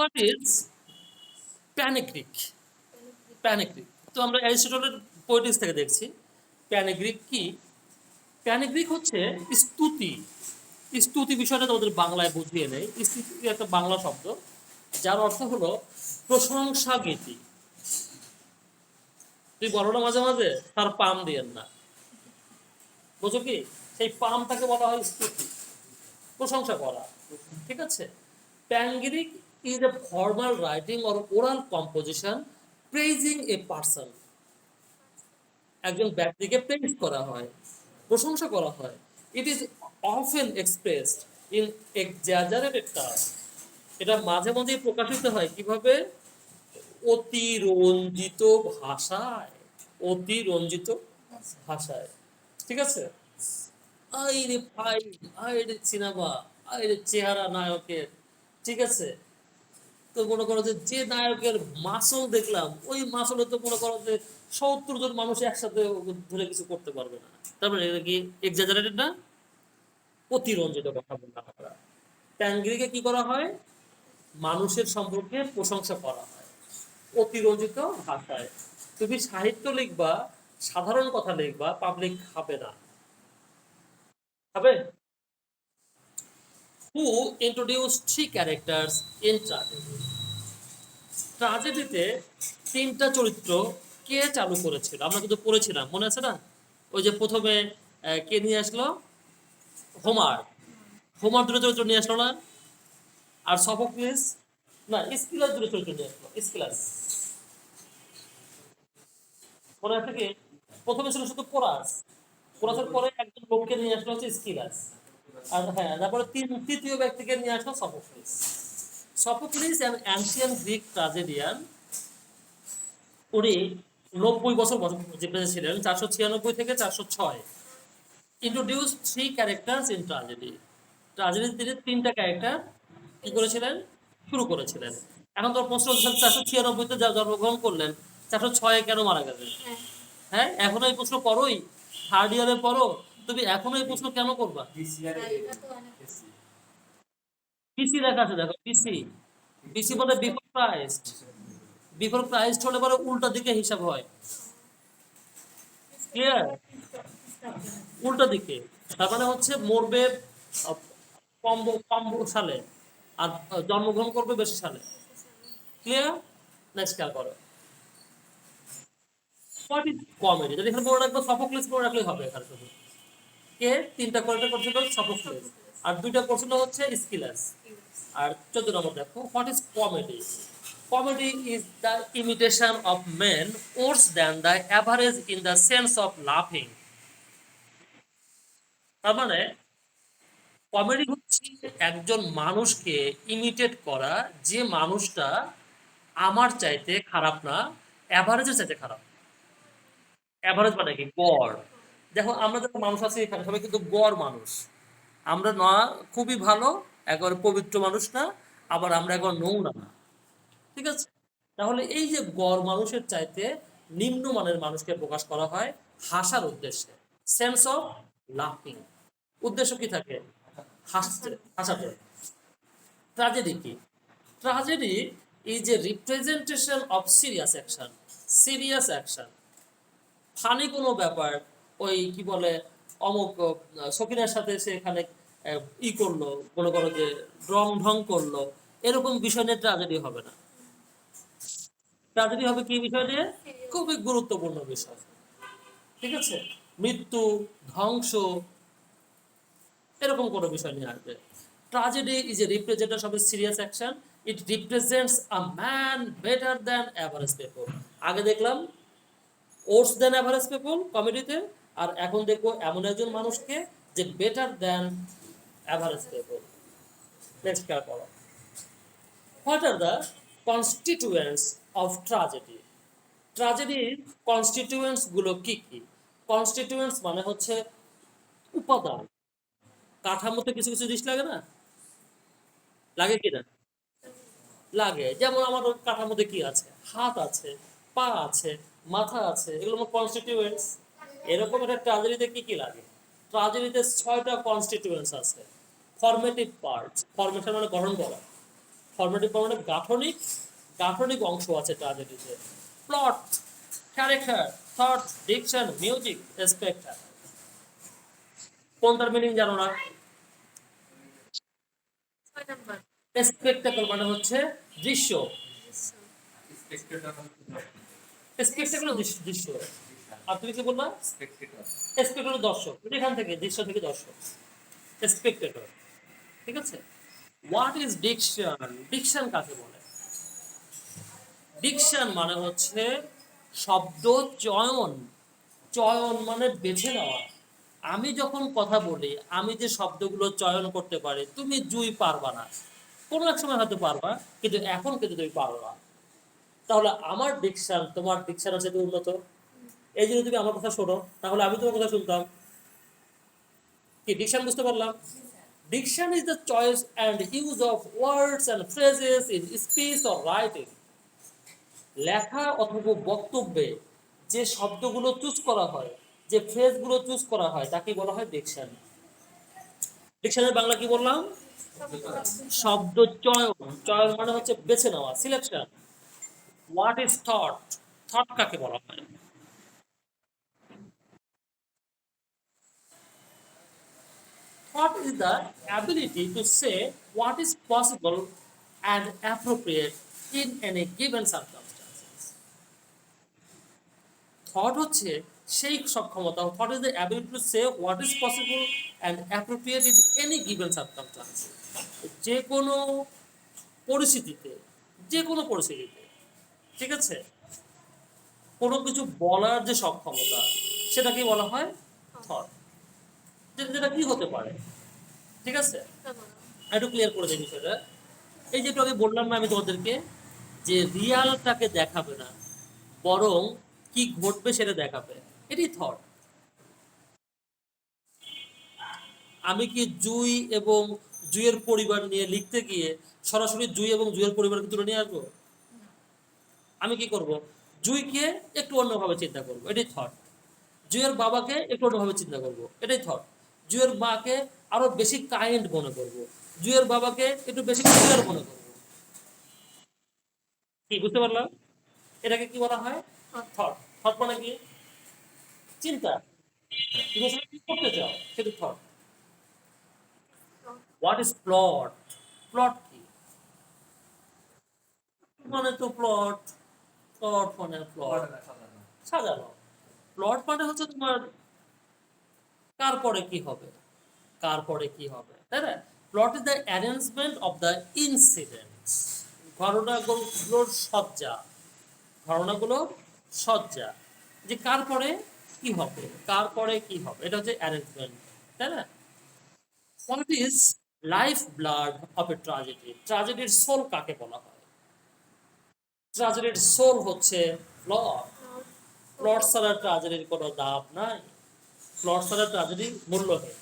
What is প্যানিগ্রিক প্যানিগ্রিক তো আমরা অ্যারিস্টটলের Poetics থেকে দেখছি। প্যানিগ্রিক কি? প্যানিগ্রিক হচ্ছে স্তুতি। স্তুতি বিষয়টা তোমাদের বাংলায় বুঝিয়ে নেই। স্তুতি একটা বাংলা শব্দ, যার অর্থ হলো প্রশংসা গীতি। তুই বলো না মাঝে মাঝে, তার পাম দিয়েন না। বুঝো কি? সেই পামটাকে বলা হয় স্তুতি। প্রশংসা করা। ঠিক আছে? Panegyric is a formal writing or oral composition praising a person একজন ব্যক্তিকে প্রেজ করা হয়, প্রশংসা করা হয়। It is often expressed in exaggerated term এটা মাঝে মাঝে প্রকাশিত হয় কীভাবে? অতিরঞ্জিত ভাষায়। অতিরঞ্জিত ভাষায়। ঠিক আছে? আই রে ভাই আই রে সিনেমা আই রে চেহারা নায়কের। ঠিক আছে? তো মনে করো যে যে নায়কের মাসল দেখলাম, ওই মাসলে তো মনে করো যে সত্তর জন মানুষ একসাথে ধরে কিছু করতে পারবে না। তারপরে এটা কি এক্সাজারেটেড না? অতিরঞ্জিত কথা বললাম আমরা। ট্যাঙ্গিকে কি করা হয়? মানুষের সম্পর্কে প্রশংসা করা হয়। অতিরঞ্জিত ভাষায়। তুমি সাহিত্য লিখবা, সাধারণ কথা লিখবা পাবলিক খাবে না। খাবে who introduce three characters in tragedy ট্রাজেডিতে তিনটা চরিত্র কে চালু করেছিল? আমরা কিন্তু পড়েছিলাম, মনে আছে না? ওই যে প্রথমে কে নিয়ে আসলো? হোমার। হোমার দুটো চরিত্র নিয়ে আসলো না? আর সফোক্লিস? না, স্কিলাস দুটো চরিত্র নিয়ে আসলো, স্কিলাস। মনে আছে কি? প্রথমে ছিল শুধু কোরাস। কোরাসের পরে একজন লোককে নিয়ে আসলো হচ্ছে স্কিলাস। আর হ্যাঁ তারপরে তিন, তৃতীয় ব্যক্তিকে নিয়ে আসলো Sophocles. Sophocles ancient Greek tragedian উনি নব্বই বছর বছর জীবিত ছিলেন চারশো ছিয়ানব্বই থেকে চারশো ছয়। Introduce three characters in tragedy ট্রাজেডির তিনি তিনটা ক্যারেক্টার কি করেছিলেন? শুরু করেছিলেন। এখন তোর প্রশ্ন হচ্ছে চারশো ছিয়ানব্বইতে যা জন্মগ্রহণ করলেন চারশো ছয়ে কেন মারা গেলেন? হ্যাঁ। হ্যাঁ এখনও এই প্রশ্ন করোই? থার্ড ইয়ারে পড়ো? তুমি এখনও এই প্রশ্ন কেন করবা? পিসি লেখা আছে, দেখো পিসি পিসি বলে বিফোর বিফোর হলে পরে উল্টা দিকে হিসাব হয়। ক্লিয়ার উল্টা দিকে। তার মানে হচ্ছে মরবে কম কম সালে, আর জন্মগ্রহণ করবে বেশি সালে। ক্লিয়ার নেক্সট করো। হোয়াট ইজ কমেডি যদি এখানে মনে রাখব সফোক্লিস মনে রাখলেই হবে এখানে শুধু। কে তিনটা করে করছিল সফোক্লিস আর দুইটা প্রশ্ন হচ্ছে স্কিলাস আর চোদ্দ নম্বর দেখো what is comedy comedy is the imitation of men worse than the average in the sense of লাফিং তার মানে কমেডি হচ্ছে একজন মানুষকে ইমিটেট করা, যে মানুষটা আমার চাইতে খারাপ না অ্যাভারেজের চাইতে খারাপ। অ্যাভারেজ মানে কি? গড়। দেখো, আমরা যারা মানুষ আছি এখানে, সবাই কিন্তু গড় মানুষ। আমরা না খুবই ভালো, একবার পবিত্র মানুষ না, আবার আমরা একবার নোংরা না। ঠিক আছে? তাহলে এই যে গড় মানুষের চাইতে নিম্নমানের মানুষকে প্রকাশ করা হয় হাসার উদ্দেশ্যে। সেন্স অফ লাফিং উদ্দেশ্য কি থাকে? হাসতে হাসাতে ট্রাজেডি কি? Tragedy is a representation of serious action serious action funny কোনো ব্যাপার, ওই কি বলে অমুক সকিনের সাথে সে এখানে ই করল, মনে করো যে রং ঢং করল, এরকম বিষয় নিয়ে ট্রাজেডি হবে না। ট্রাজেডি হবে কি বিষয় নিয়ে? খুবই গুরুত্বপূর্ণ বিষয়। ঠিক আছে? মৃত্যু, ধ্বংস, এরকম কোনো বিষয় নিয়ে আসবে। Tragedy is a representation of a serious action it represents a man better than average people আগে দেখলাম ওর্স দেন অ্যাভারেজ পিপল কমেডিতে আর এখন দেখব এমন একজন মানুষকে যে better than average people next খেয়াল করো। What are the constituents of tragedy ট্রাজেডির কনস্টিটিউয়েন্টসগুলো কি কি? কনস্টিটিউয়েন্টস মানে হচ্ছে উপাদান। কাঠামোতে কিছু কিছু জিনিস লাগে না? লাগে কি না? লাগে। যেমন আমার ওই কাঠামোতে কি আছে? হাত আছে, পা আছে, মাথা আছে, এগুলো আমার কনস্টিটিউয়েন্টস এরকম একটা ট্রাজেডিতে কি কি লাগে? ট্রাজেডিতে ছয়টা কনস্টিটিউয়েন্টস আছে। ফরমেটিভ পার্ট ফরমেশন মানে গঠন করা। ফর্মেটিভ মানে গাঠনিক গাঠনিক অংশ আছে ট্রাজেডিতে plot character thought diction music spectacle কোনটার মিনিং জানো না? স্পেক্টাকল মানে হচ্ছে দৃশ্য। স্পেক্টাকল দৃশ্য। আর তুমি কি বলবা স্পেক্টাকল দর্শক। এখান থেকে দৃশ্য থেকে দর্শক। স্পেক্টেটর ঠিক আছে? হোয়াট ইজ ডিকশন ডিকশন কাকে বলে? ডিকশন মানে হচ্ছে শব্দ চয়ন। চয়ন মানে বেছে নেওয়া। আমি যখন কথা বলি আমি যে শব্দগুলো চয়ন করতে পারি তুমি জুই পারবা না। কোনো এক সময় হয়তো পারবা কিন্তু এখন কিন্তু তুমি পারবা। তাহলে আমার ডিকশন তোমার ডিকশন আছে উন্নত? এই জন্য তুমি আমার কথা শোনো, তাহলে আমি তোমার কথা শুনতাম। কি ডিকশন বুঝতে পারলাম? Diction is the choice and use of words and phrases in speech or writing লেখা অথবা বক্তব্যে যে শব্দগুলো চুজ করা হয়, যে ফ্রেজগুলো চুজ করা হয়, তাকে বলা হয় ডিকশন ডিকশনের বাংলা কি বললাম? শব্দ চয়ন। চয়ন মানে হচ্ছে বেছে নেওয়া selection what is thought thought কাকে বলা হয়? Thought is the ability to say what is possible and appropriate in any given circumstances. Thought হচ্ছে সেই সক্ষমতা thought is the ability to say what is possible and appropriate in any given circumstance. যে কোনো পরিস্থিতিতে যে কোনো পরিস্থিতিতে ঠিক আছে কোনো কিছু বলার যে সক্ষমতা সেটাকে বলা হয় থট যেটা যেটা কি হতে পারে? ঠিক আছে? একটু ক্লিয়ার করে দিই বিষয়টা। এই যে একটু আগে বললাম না আমি তোমাদেরকে যে রিয়ালটাকে দেখাবে না বরং কি ঘটবে সেটা দেখাবে এটি থট আমি কি জুই এবং জুইয়ের পরিবার নিয়ে লিখতে গিয়ে সরাসরি জুই এবং জুইয়ের পরিবারকে তুলে নিয়ে আসব? আমি কি করব? জুইকে একটু অন্যভাবে চিন্তা করব এটাই থট জুয়ের বাবাকে একটু অন্যভাবে চিন্তা করব এটাই থট জুয়ের মাকে আরও বেশি কাইন্ড মনে করব। জুয়ের বাবাকে একটু বেশি ক্লিয়ার মনে করব। কি বুঝতে পারলাম? এটাকে কি বলা হয়? থট থট মানে কি? চিন্তা। তুমি আসলে কি করতে চাও? সেটা thought what is plot plot কি? মানে তো প্লট প্লট মানে প্লট সাজানো। প্লট মানে হচ্ছে তোমার কার পরে কি হবে? কার পরে কি হবে? তাই না? Plot is the arrangement of the incidents ঘটনাগুলোর সজ্জা। ঘটনাগুলোর সজ্জা। যে কার পরে কি হবে? কার পরে কি হবে? এটা হচ্ছে অ্যারেঞ্জমেন্ট তাই না? What is life blood of a tragedy ট্রাজেডির soul কাকে বলা হয়? ট্রাজেডির সোল হচ্ছে প্লট প্লট ছাড়া ট্রাজেডির কোনো দাম নাই। প্লট ছাড়া ট্রাজেডি মূল্যহীন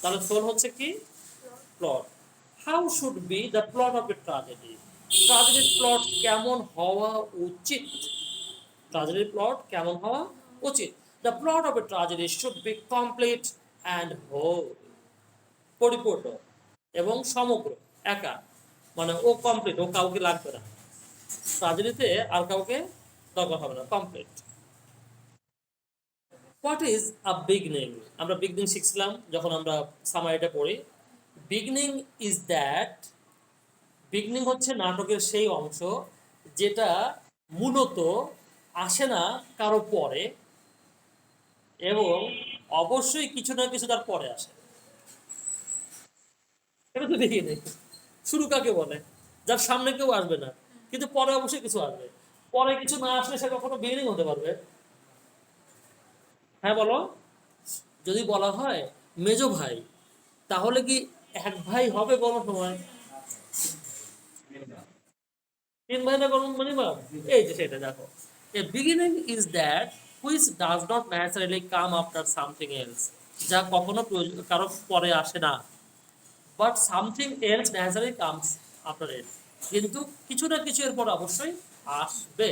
তাহলে সোল হচ্ছে কি? Plot how should be the plot of a tragedy ট্রাজেডির plot কেমন হওয়া উচিত? ট্রাজেডির প্লট কেমন হওয়া উচিত? The plot of a tragedy should be complete and whole পরিপূর্ণ এবং সমগ্র, একা। মানে ও কমপ্লিট ও কাউকে লাগবে না। ট্রাজেডিতে আর কাউকে দরকার হবে না complete what is a beginning আমরা বিগনিং শিখছিলাম যখন আমরা সামারিটা পড়ি। বিগনিং ইজ দ্যাট বিগনিং হচ্ছে নাটকের সেই অংশ যেটা মূলত আসে না কারও পরে এবং অবশ্যই কিছু না কিছু তার পরে আসে। এটা তো দেখি নেই শুরু কাকে বলে? যার সামনে কেউ আসবে না, কিন্তু পরে অবশ্যই কিছু আসবে। পরে কিছু না আসলে সে কখনো বিগিনিং হতে পারবে। হ্যাঁ বলো। যদি বলা হয়, মেজো ভাই, তাহলে কি এক ভাই হবে কোনো সময় তিন ভাই না কোনো মিনিমাম এই যে সেটা দেখো। A beginning is that which does not naturally come after something else যা কখনো কারও পরে আসে না। But something else naturally comes after it কিন্তু কিছু না কিছু এরপর অবশ্যই আসবে।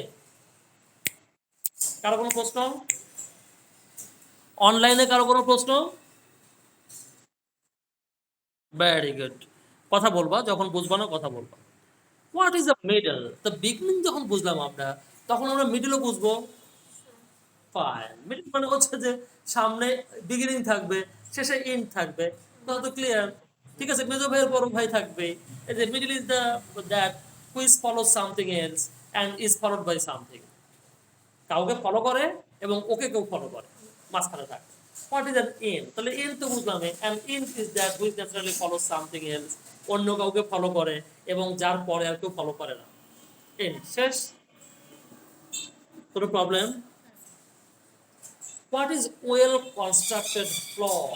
কারও কোনো প্রশ্ন? অনলাইনে কারও কোনো প্রশ্ন? ভেরি গুড কথা বলবা, যখন বুঝবা না, কথা বলবা। What is the middle the beginning যখন বুঝলাম আমরা, তখন আমরা মিডলও বুঝব। ফাইন মিডল মানে হচ্ছে যে সামনে বিগিনিং থাকবে, শেষে এন্ড থাকবে। তো ক্লিয়ার ঠিক আছে, মেজো ভাইয়ের বড় ভাই থাকবে। এই যে middle is the that which follow something else and is followed by something কাউকে ফলো করে এবং ওকে কেউ ফলো করে। মাঝখানে থাকে। হোয়াট ইজ এন তাহলে এন তো বুঝলাম an end is that which naturally follow something else অন্য কাউকে ফলো করে এবং যার পরে আর কেউ ফলো করে না। এন শেষ। কোনো problem what is well constructed floor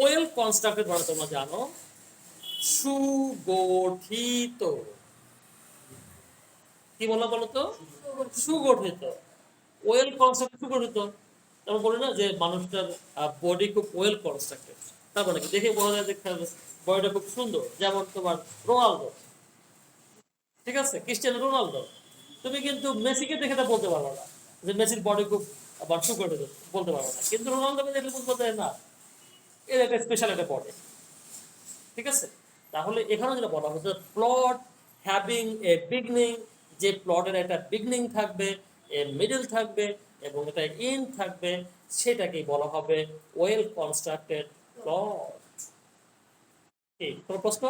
well constructed মানে তোমরা জানো, সুগঠিত। কি বললাম বলো তো? সুগঠিত। ওয়েল কনস্ট্রাক্টেড সুগঠিত। আমরা বলি না যে মানুষটার বডি খুব ওয়েল কনস্ট্রাক্টেড তার মানে কি দেখে বোঝা যায় যে বডিটা খুব সুন্দর, যেমন তোমার রোনালদো ঠিক আছে? ক্রিস্টিয়ানো রোনালদো তুমি কিন্তু মেসিকে দেখে তা বলতে পারবে না যে মেসির বডি খুব, আবার সুগঠিত বলতে পারবে না। কিন্তু রোনালদোকে দেখলে বুঝতে পারবে না, এর একটা স্পেশাল একটা বডি ঠিক আছে? তাহলে এখানে যেটা বলা হচ্ছে প্লট হ্যাভিং এ বিগনিং যে প্লটের একটা বিগনিং থাকবে এ মিডল থাকবে এবং এটা ইন থাকবে সেটাকেই বলা হবে ওয়েল কনস্ট্রাক্টেড প্লট ঠিক কোনো প্রশ্ন?